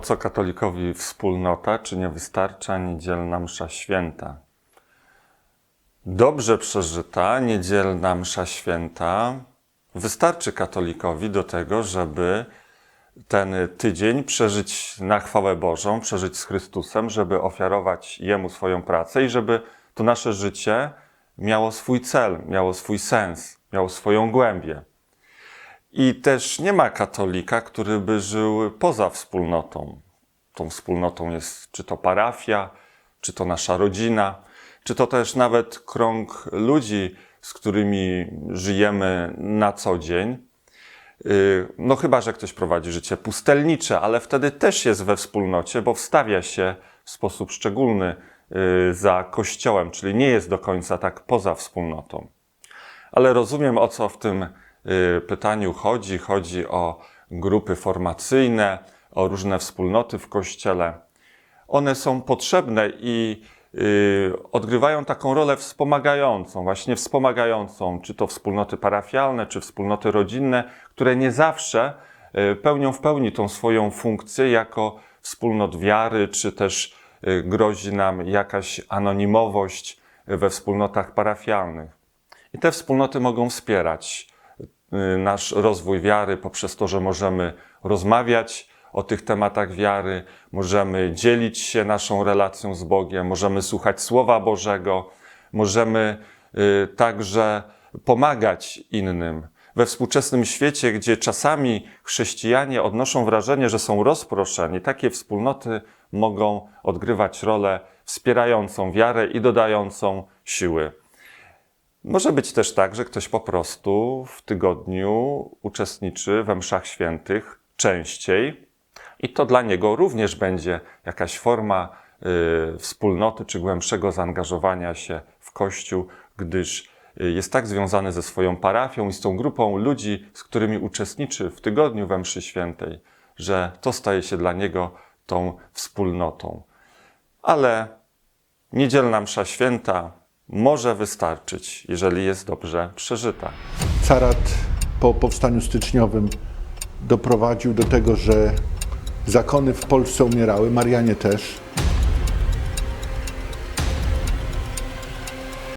Po co katolikowi wspólnota, czy nie wystarcza niedzielna msza święta? Dobrze przeżyta niedzielna msza święta wystarczy katolikowi do tego, żeby ten tydzień przeżyć na chwałę Bożą, przeżyć z Chrystusem, żeby ofiarować Jemu swoją pracę i żeby to nasze życie miało swój cel, miało swój sens, miało swoją głębię. I też nie ma katolika, który by żył poza wspólnotą. Tą wspólnotą jest czy to parafia, czy to nasza rodzina, czy to też nawet krąg ludzi, z którymi żyjemy na co dzień. Yy, No chyba, że ktoś prowadzi życie pustelnicze, ale wtedy też jest we wspólnocie, bo wstawia się w sposób szczególny yy, za Kościołem, czyli nie jest do końca tak poza wspólnotą. Ale rozumiem, o co w tym y, pytaniu chodzi. Chodzi o grupy formacyjne, o różne wspólnoty w Kościele. One są potrzebne i y, odgrywają taką rolę wspomagającą, właśnie wspomagającą, czy to wspólnoty parafialne, czy wspólnoty rodzinne, które nie zawsze y, pełnią w pełni tą swoją funkcję jako wspólnot wiary, czy też y, grozi nam jakaś anonimowość we wspólnotach parafialnych. I te wspólnoty mogą wspierać y, nasz rozwój wiary poprzez to, że możemy rozmawiać o tych tematach wiary, możemy dzielić się naszą relacją z Bogiem, możemy słuchać Słowa Bożego, możemy y, także pomagać innym. We współczesnym świecie, gdzie czasami chrześcijanie odnoszą wrażenie, że są rozproszeni, takie wspólnoty mogą odgrywać rolę wspierającą wiarę i dodającą siły. Może być też tak, że ktoś po prostu w tygodniu uczestniczy we mszach świętych częściej i to dla niego również będzie jakaś forma y, wspólnoty czy głębszego zaangażowania się w Kościół, gdyż y, jest tak związany ze swoją parafią i z tą grupą ludzi, z którymi uczestniczy w tygodniu we mszy świętej, że to staje się dla niego tą wspólnotą. Ale niedzielna msza święta może wystarczyć, jeżeli jest dobrze przeżyta. Carat po powstaniu styczniowym doprowadził do tego, że zakony w Polsce umierały, Marianie też.